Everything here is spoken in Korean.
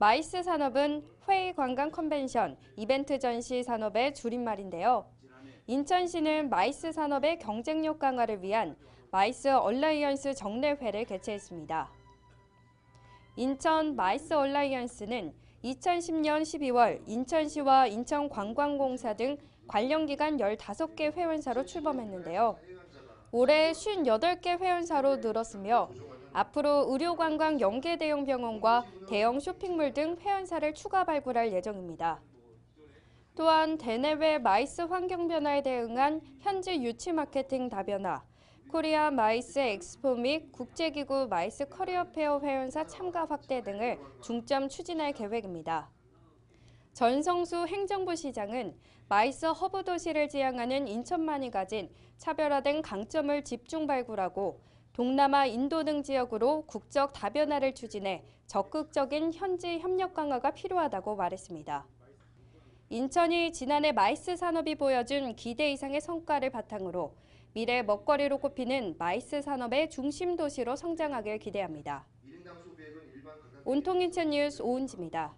마이스 산업은 회의 관광 컨벤션, 이벤트 전시 산업의 줄임말인데요. 인천시는 마이스 산업의 경쟁력 강화를 위한 마이스 얼라이언스 정례회를 개최했습니다. 인천 마이스 얼라이언스는 2010년 12월 인천시와 인천관광공사 등 관련 기관 15개 회원사로 출범했는데요. 올해 58개 회원사로 늘었으며 앞으로 의료관광 연계 대형 병원과 대형 쇼핑몰 등 회원사를 추가 발굴할 예정입니다. 또한 대내외 마이스 환경 변화에 대응한 현지 유치 마케팅 다변화, 코리아 마이스 엑스포 및 국제기구 마이스 커리어 페어 회원사 참가 확대 등을 중점 추진할 계획입니다. 전성수 행정부 시장은 마이스 허브 도시를 지향하는 인천만이 가진 차별화된 강점을 집중 발굴하고 동남아 인도 등 지역으로 국적 다변화를 추진해 적극적인 현지 협력 강화가 필요하다고 말했습니다. 인천이 지난해 마이스 산업이 보여준 기대 이상의 성과를 바탕으로 미래 먹거리로 꼽히는 마이스 산업의 중심 도시로 성장하길 기대합니다. 온통 인천 뉴스 오은지입니다.